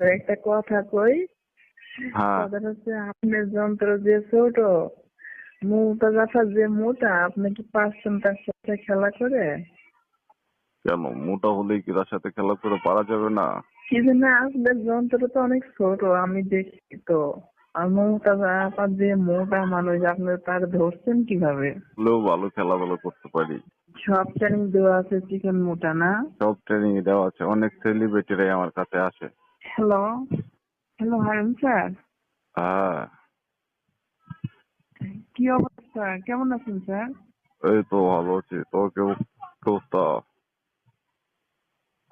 একটা কথা কই? হ্যাঁ। কথাটা হচ্ছে আপনার যন্ত্র যে ছোট মোটা গাছা যে মোটা আপনি কি পারছেন তার সাথে খেলা করে? কেন? মোটা হলেই কি তার সাথে খেলা করে পারা যাবে না? কি না আপনার যন্ত্র তো অনেক ছোট আমি দেখি তো। আর মোটা গাছা যে মোটা মানুষ আপনি তার ধরছেন কীভাবে? ভালো খেলাধুলা করতে পারি। সব ট্রেনিং দেওয়া আছে চিকেন মোটা না? সব ট্রেনিং দেওয়া আছে অনেক সেলিব্রিটিরাই আমার কাছে আসে। হ্যালো হ্যালো হারুন স্যার হ্যাঁ কি অবস্থা কেমন আছেন স্যার এই তো ভালো আছি। তোর কেউ কি অবস্থা?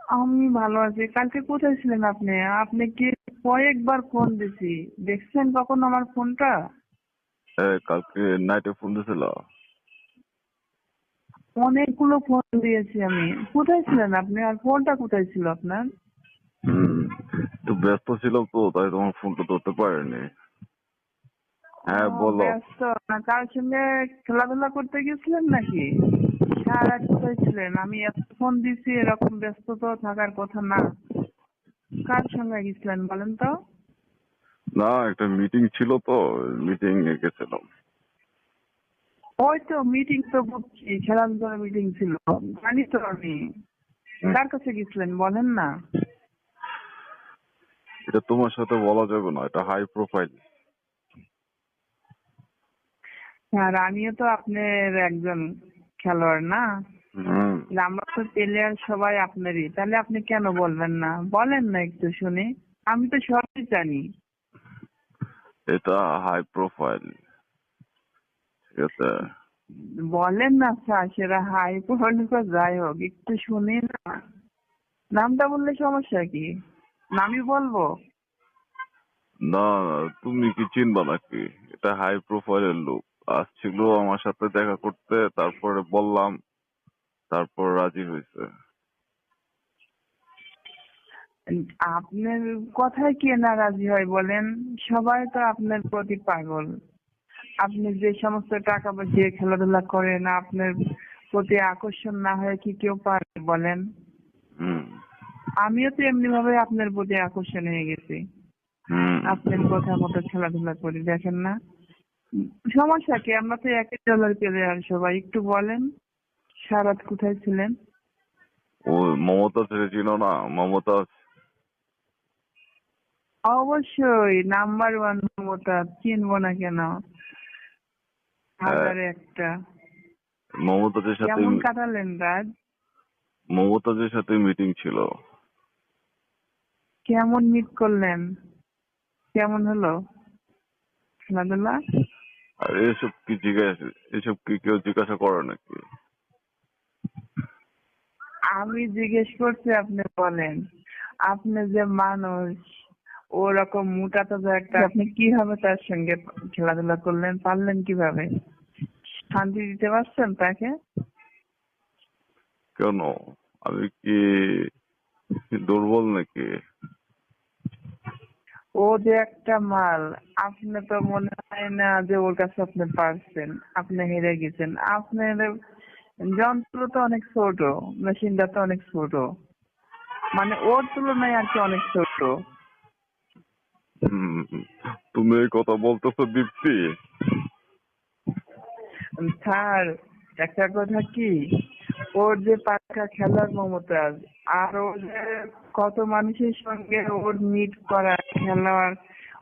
আমি ভালো আছি। কালকে কোথায় ছিলেন আপনি? আপনি কি কয়েকবার ফোন দিছি। দেখছেন কখন আমার ফোনটা? কালকে নাইটে ফোন দিছিল। অনেকগুলো ফোন দিয়েছি আমি। কোথায় ছিলেন আপনি? আর ফোনটা কোথায় ছিল আপনার? হুম। একটু ব্যস্ত ছিলাম তো তাই তোমার ফোনটা ধরতে পারিনি। হ্যাঁ বলো। ব্যস্ত না কার সঙ্গে খেলাধুলা করতে গেছিলেন নাকি? সারা কোথায় ছিলেন। আমি এত ফোন দিছি এরকম ব্যস্ত তো থাকার কথা না। কার সঙ্গে গেছিলেন বলেন তো? না একটা মিটিং ছিল তো মিটিং এ গেছিলাম। ওই তো মিটিং তো বুঝছি খেলাধুলার মিটিং ছিল। জানি তো আমি। কার কাছে গেছিলেন বলেন না? এটা তোমার সাথে বলা যাবে না এটা হাই প্রোফাইল আর আমিও তো আপনার একজন খেলোয়াড় না? আমরা তো প্লেয়ার সবাই আপনারই তাহলে আপনি কেন বলবেন না? বলেন না একটু শুনি। আমি তো সবই জানি। এটা হাই প্রোফাইল ঠিক আছে? বলেন না স্যার সেটা হাই প্রোফাইল যাই হোক একটু শুনি না। নামটা বললে সমস্যা কি? নামই বলব। না তুমি কি চিনবা নাকি? এটা হাই প্রোফাইলের লোক। আসছিল আমার সাথে দেখা করতে তারপরে বললাম তারপর রাজি হয়েছে। আপনার কথায় কে না রাজি হয় বলেন? সবাই তো আপনার প্রতি পাগল। আপনি যে সমস্ত টাকা পয়সা খেলাধুলা করেন আপনার প্রতি আকর্ষণ না হয় কি কেউ পারে বলেন? হুম। আমিও তো এমনি ভাবে আপনার প্রতি আকর্ষণ হয়ে গেছি। হুম। আপনার কথা মতো খেলাধুলা করি দেখেন না। সমস্যা কি আমরা তো একই দলের প্লেয়ার সবাই একটু বলেন সারাত কোথায় ছিলেন? ও মমতা ছেড়ে চিনো না মমতা অবশ্যই নাম্বার ওয়ান মমতা চিনবো না কেন? হাজারে একটা। মমতাদের সাথে কেমন কাটালেন রাত মমতাদের সাথে মিটিং ছিল। কেমন মিট করলেন? কেমন হলো? খেলাধুলা? আর এসব কি জিজ্ঞাসা এসব কি কেউ জিজ্ঞাসা করে নাকি? আমি জিজ্ঞেস করছি আপনি বলেন। আপনি যে মানুষ ওরকম মোটা তো একটা আপনি কীভাবে তার সঙ্গে খেলাধুলা করলেন? পারলেন কীভাবে? শান্তি দিতে পারছেন তাকে? কেন? আমি কি দুর্বল নাকি? ও যে একটা মাল আপনি তো মনে হয় না যে ওর কাছে আপনি পারছেন আপনি হেরে গেছেন। আপনার যন্ত্র তো অনেক ছোট মেশিনটা তো অনেক ছোট। মানে ওর তুলনায় আর কি অনেক ছোট। তুমি এই কথা বলতেছো দীপ্তি। স্যার একটা কথা কি? ওর যে পাক্কা খেলার মমতাজ আর ও যে কত মানুষের সঙ্গে ওর মিট করা খেলার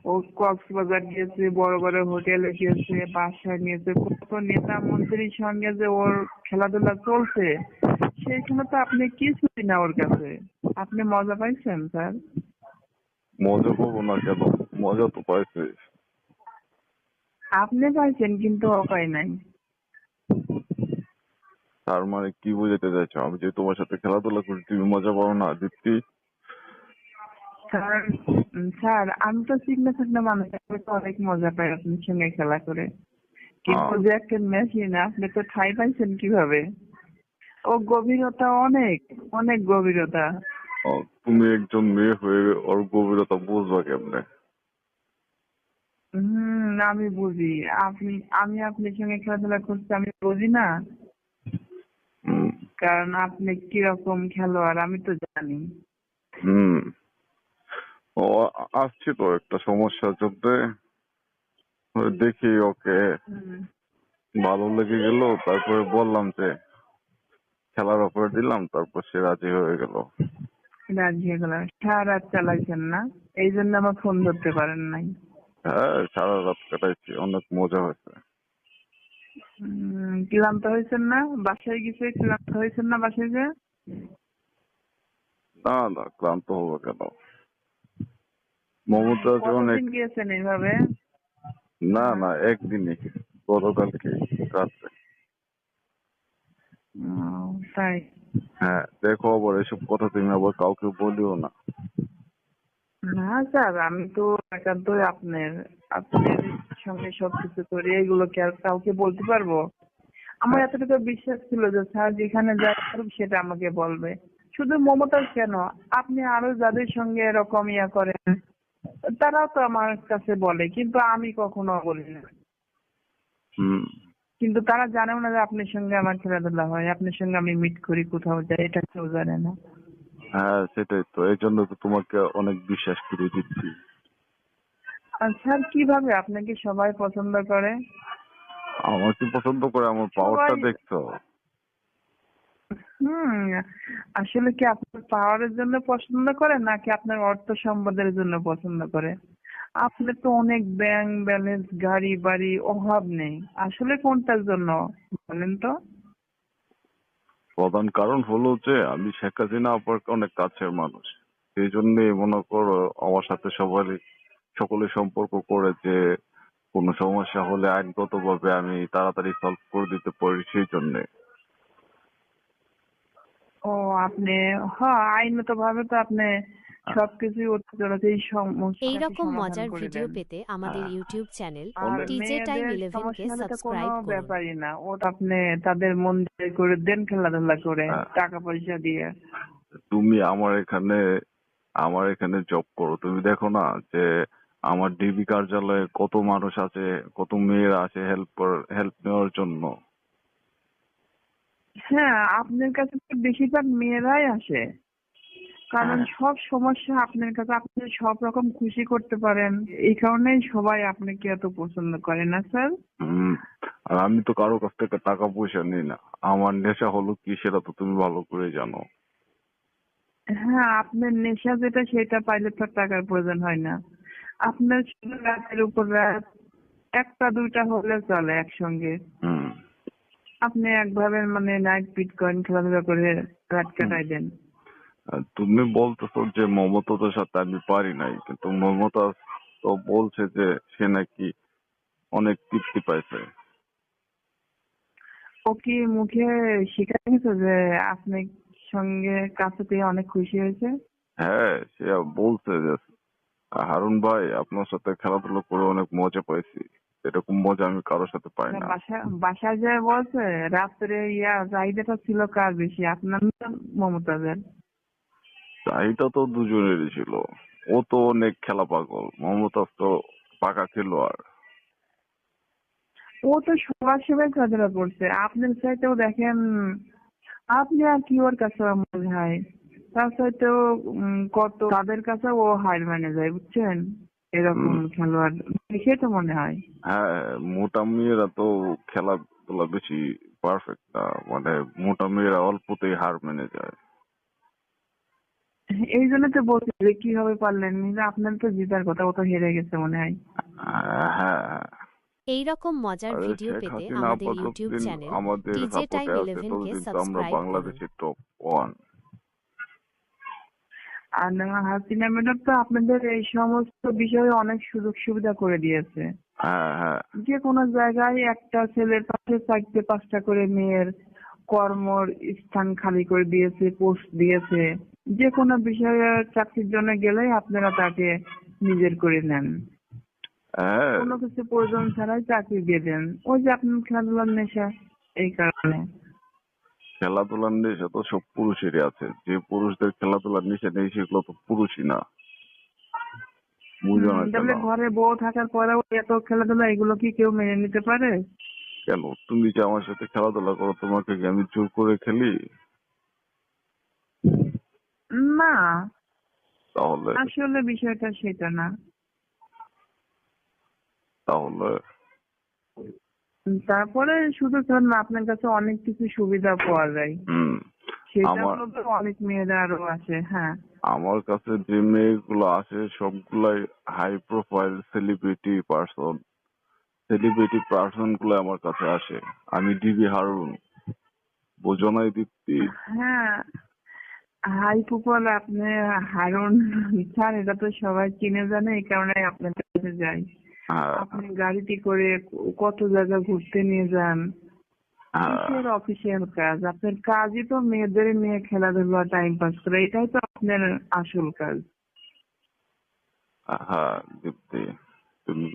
ও কক্সবাজার গিয়েছে বড় বড় হোটেলে গিয়েছে বাসায় নিয়েছে কত নেতা মন্ত্রীর সঙ্গে যে ওর খেলাধুলা চলছে সেইখানে তো আপনি কিছুই না ওর কাছে। আপনি মজা পাইছেন স্যার? মজা পাবো না কেন? মজা তো পাইছি। আপনি পাইছেন কিন্তু ও পাই নাই। তার মানে কি বোঝাতে চাইছো? আমি যে তোমার সাথে খেলাধুলা করি তুমি মজা পাও না দীপ্তি? স্যার স্যার আমি তো চিকনা চিকনা মানুষ আমি তো অনেক মজা পাই আপনার সঙ্গে খেলা করে। কিন্তু যে একটা মেশিন আপনি তো ঠাই পাইছেন কীভাবে? ও গভীরতা অনেক অনেক গভীরতা। ও, তুমি একজন মেয়ে হয়ে ওর গভীরতা বুঝবা কেমনে? হম আমি বুঝি। আপনি আমি আপনার সঙ্গে খেলাধুলা করছি আমি বুঝি না? কারণ আপনি কীরকম খেলোয়াড় আমি তো জানি। হুম। ও আসছে তো একটা সমস্যার চলতে দেখি ওকে ভালো লেগে গেল তারপরে বললাম যে খেলার অফার দিলাম তারপর সে রাজি হয়ে গেল। রাজি হয়ে গেলাম সারা রাত চালাইছেন না? এই জন্য আমার ফোন ধরতে পারেন নাই। হ্যাঁ সারা রাত কাটাইছি অনেক মজা হয়েছে। ক্লান্ত হয়েছেন না? বাসায় গেছে ক্লান্ত হয়েছেন না বাসায় যে না না ক্লান্ত হব কেন? অনেক কতদিন গিয়েছেন এইভাবে? না না একদিনই গতকালকে রাত্রে। তাই? হ্যাঁ দেখো আবার এসব কথা তুমি আবার কাউকে বলিও না। না স্যার আমি তো একান্তই আপনার আপনার সঙ্গে সবকিছু করি এগুলো কি আর কাউকে বলতে পারব? আমার এতটুকু বিশ্বাস ছিল যে স্যার যেখানে যা সেটা আমাকে বলবে। শুধু মমতাজ কেন? আপনি আরও যাদের সঙ্গে এরকম ইয়া করেন তারাও তো আমার কাছে বলে কিন্তু আমি কখনো বলি না। কিন্তু তারা জানেও না যে আপনার সঙ্গে আমার খেলাধুলা হয় আপনার সঙ্গে আমি মিট করি কোথাও যাই এটা কেউ জানে না। হ্যাঁ সেটাই তো। এই জন্য তো তোমাকে অনেক বিশ্বাস করে দিচ্ছি। স্যার কীভাবে? আপনাকে সবাই পছন্দ করে? আমার কি পছন্দ করে? আমার পাওয়ারটা দেখছ? হুম আসলে কি আপনার পাওয়ারের জন্য পছন্দ করে নাকি আপনার অর্থ সম্পদের জন্য পছন্দ করে? আপনার তো অনেক ব্যাংক ব্যালেন্স গাড়ি বাড়ি অভাব নেই। আসলে কোনটার জন্য বলেন তো? প্রধান কারণ হলো যে আমি শেখ হাসিনা আপার অনেক কাছের মানুষ। সেই জন্য মনে করো আমার সাথে সবারই সকলে সম্পর্ক করে যে কোন সমস্যা হলে আইনগত ভাবে আমি তাড়াতাড়ি সলভ করে দিতে পারি সেই জন্য। ও, আপনি হ্যাঁ আইনগত ভাবে তো আপনি সবকিছুই অত্যাচারতেই সমস্যা এইরকম মজার ভিডিও পেতে আমাদের। YouTube channel T J time মেয়েদের ইলেভেন কে সাবস্ক্রাইব করুন। ব্যাপারই না। ও আপনি তাদের মন জয় করে দেন খেলাধুলা করে হ্যাঁ। টাকা পয়সা দিয়ে। তুমি আমার এখানে আমার এখানে জব করো। তুমি দেখো না যে আমার ডিবি কার্যালয়ে কত মানুষ আছে কত মেয়েরা আছে হেল্প হেল্প নেওয়ার জন্য? হ্যাঁ আপনার কাছে তো বেশিরভাগ মেয়েরাই আসে। কারণ হ্যাঁ। সব সমস্যা আপনার কাছে আপনি সব রকম খুশি করতে পারেন। এই কারণেই সবাই আপনাকে এত পছন্দ করে না স্যার? আর আমি তো কারও কাছ থেকে টাকা পয়সা নিই না। আমার নেশা হলো কি সেটা তো তুমি ভালো করে জানো। হ্যাঁ আপনার নেশা যেটা সেটা পাইলে তো টাকার প্রয়োজন হয় না। আপনার শুধু রাতের উপর রাত একটা দুইটা হলে চলে একসঙ্গে। আপনি একভাবে মানে নাইট পিট করেন খেলাধুলা করে রাত কাটাই দেন। তুমি বলতেছো যে মমতাদের সাথে আমি পারি নাই কিন্তু মমতা তো বলছে যে সে নাকি অনেক তৃপ্তি পাইছে। ও কি মুখে স্বীকার গেছে যে আপনার সঙ্গে কাছে পেয়ে অনেক খুশি হয়েছে? হ্যাঁ সে বলছে যে হারুন ভাই আপনার সাথে খেলাধুলা করে অনেক মজা পাইছি। এরকম মজা আমি কারোর সাথে পাই না। বাসা বাসায় যায় বলছে রাত্রে ইয়া চাহিদাটা ছিল কার বেশি? আপনার মমতাজের চাহিদা তো দুজনেরই ছিল। ও তো অনেক খেলা পাগল মমতাজ তো পাকা খেলোয়াড়। ও তো সবার সবাই খেলাধুলা করছে। আপনার চাইতেও দেখেন আপনি আর কি ওর কাছে মনে হয়? তার চাইতেও উম, কত তাদের কাছে ও হার মানে যায় বুঝছেন? এরকম। খেলোয়াড় দেখে তো মনে হয়। হ্যাঁ মোটা মেয়েরা তো খেলাধুলা বেশি পারফেক্ট না মানে মোটা মেয়েরা অল্পতেই হার মেনে যায়। এই জন্য তো বলছি যে কীভাবে পারলেন? আপনার তো জিতার কথা ও তো হেরে গেছে মনে হয়। হ্যাঁ। এই রকম মজার ভিডিও পেতে আমাদের ইউটিউব চ্যানেল আমাদের টিজে টাইম সাপোর্টে আছে ইলেভেন কে সাবস্ক্রাইব করুন। বাংলাদেশের টপ ওয়ান আর না, হাসিনা ম্যাডাম তো আপনাদের এই সমস্ত বিষয়ে অনেক সুযোগ সুবিধা করে দিয়েছে। হ্যাঁ হ্যাঁ। যে কোনো জায়গায় একটা ছেলের পাশে চারটে পাঁচটা করে মেয়ের কর্মর স্থান খালি করে দিয়েছে পোস্ট দিয়েছে। যে কোনো বিষয়ে চাকরির জন্য গেলেই আপনারা তাকে নিজের করে নেন। হ্যাঁ। কোনো কিছু প্রয়োজন ছাড়াই চাকরি দিয়ে দেন। ওই যে আপনার খেলাধুলার নেশা এই কারণে। খেলাধুলার নেশা তো সব পুরুষেরই আছে। যে পুরুষদের খেলাধুলার নেশা নেই সেগুলো তো পুরুষই না। ঘরে বউ থাকার পরেও এত খেলাধুলা এগুলো কি কেউ মেনে নিতে পারে? কেন? তুমি যে আমার সাথে খেলাধুলা করো তোমাকে কি আমি জোর করে খেলি? না। তাহলে? আসলে বিষয়টা সেটা না। তাহলে? তারপরে শুধু ধরুন আপনার কাছে অনেক কিছু সুবিধা পাওয়া যায়। হুম। সেটা অনেক মেয়েরা আরও আছে হ্যাঁ। আমার কাছে যে মেয়েগুলো আছে সবগুলাই high profile celebrity person celebrity পার্সনগুলো আমার কাছে আসে। আমি ডিবি হারুন। বোঝো দীপ্তি? হ্যাঁ। হাই কুপল আপনি হারুন স্যার এটা তো সবাই চিনে জানে এই কারণে আপনার কাছে যাই। হ্যাঁ। আপনি গাড়িতে করে কত জায়গা ঘুরতে নিয়ে যান? হ্যাঁ। কিসের অফিসিয়াল কাজ? আপনার কাজই তো মেয়েদের নিয়ে খেলাধুলা টাইম পাস করা এটাই তো আপনার আসল কাজ। হ্যাঁ দীপ্তি তুমি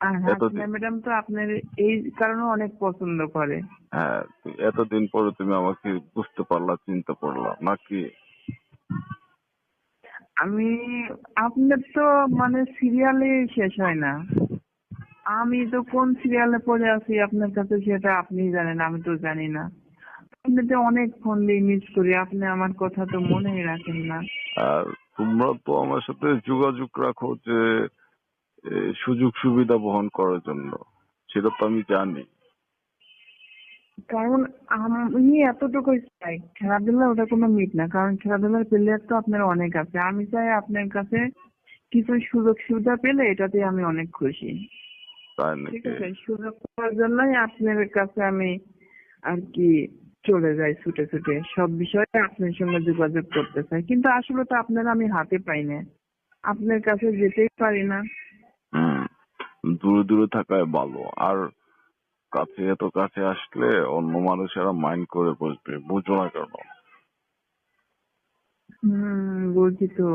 আর হাসিনা ম্যাডাম তো আপনার এই কারণে অনেক পছন্দ করে। হ্যাঁ এতদিন পরে তুমি আমাকে বুঝতে পারলা চিনতে পারলা নাকি? আমি আপনার তো মানে সিরিয়ালে শেষ হয় না। আমি তো কোন সিরিয়ালে পড়ে আছি আপনার কাছে সেটা আপনি জানেন আমি তো জানি না। আপনাকে অনেক ফোন দিয়ে মিস করি আপনি আমার কথা তো মনেই রাখেন না। আর তোমরা তো আমার সাথে যোগাযোগ রাখো যে সুযোগ সুবিধা বহন করার জন্য। সেটা তো আমি জানি। কারণ আমি এতটুকুই চাই খেলাধুলা ওটা কোনো মিট না। কারণ খেলাধুলার প্লেয়ার তো আপনার অনেক আছে। আমি চাই আপনার কাছে কিছু সুযোগ সুবিধা পেলে এটাতে আমি অনেক খুশি। তাই ঠিক আছে সুযোগ পাওয়ার জন্যই আপনার কাছে আমি আর কি চলে যাই ছুটে ছুটে। সব বিষয়ে আপনার সঙ্গে যোগাযোগ করতে চাই। কিন্তু আসলে তো আপনার আমি হাতে পাই না। আপনার কাছে যেতেই পারি না। দূরে দূরে থাকায় ভালো। আর কাছে এত কাছে আসলে অন্য মানুষেরা মাইন্ড করে বসবে বুঝো না কেন? হম বুঝছি তো।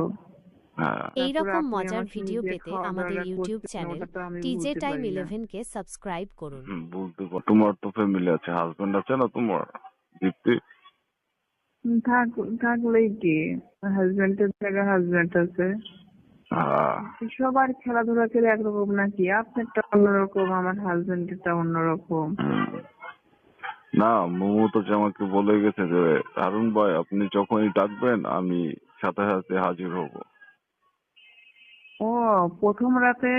হ্যাঁ। এই তারপরে রকম আপনি মজার ভিডিও পেতে আমাদের ইউটিউব চ্যানেল টিজে বুঝতে টাইম পারি না। ইলেভেন কে সাবস্ক্রাইব করুন। পার। তোমার তো ফ্যামিলি আছে হাজবেন্ড আছে না তোমার? দীপ্তি? থাক থাকলেই কি? হাজবেন্ডের জায়গায় হাজবেন্ড আছে। সবার খেলাধুলা করে একরকম নাকি? আপনারটা অন্যরকম আমার হাজবেন্ডেরটা অন্যরকম। না মোমো তো আমাকে বলে গেছে যে হারুন ভাই আপনি যখনই ডাকবেন আমি সাথে সাথে হাজির হব। ও প্রথম রাতে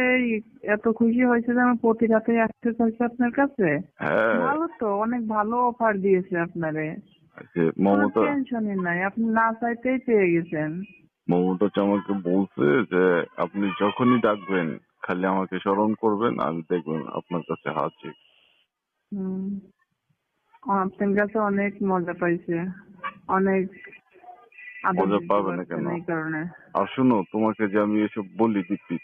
এত খুশি হয়েছে যে আমি প্রতি রাতে আসতে চাইছি আপনার কাছে? হ্যাঁ। ভালো তো অনেক ভালো অফার দিয়েছে আপনারে। মমতা টেনশনই নাই আপনি না চাইতেই পেয়ে গেছেন। মমতা আমাকে বলছে যে আপনি যখনই ডাকবেন খালি আমাকে স্মরণ করবেন আমি দেখবেন আপনার কাছে হাজির। আপনার কাছে অনেক মজা পাইছে। অনেক মজা পাবে না কেন? এই কারণে। আর শুনো তোমাকে যে আমি এসব বলি দীপ্তি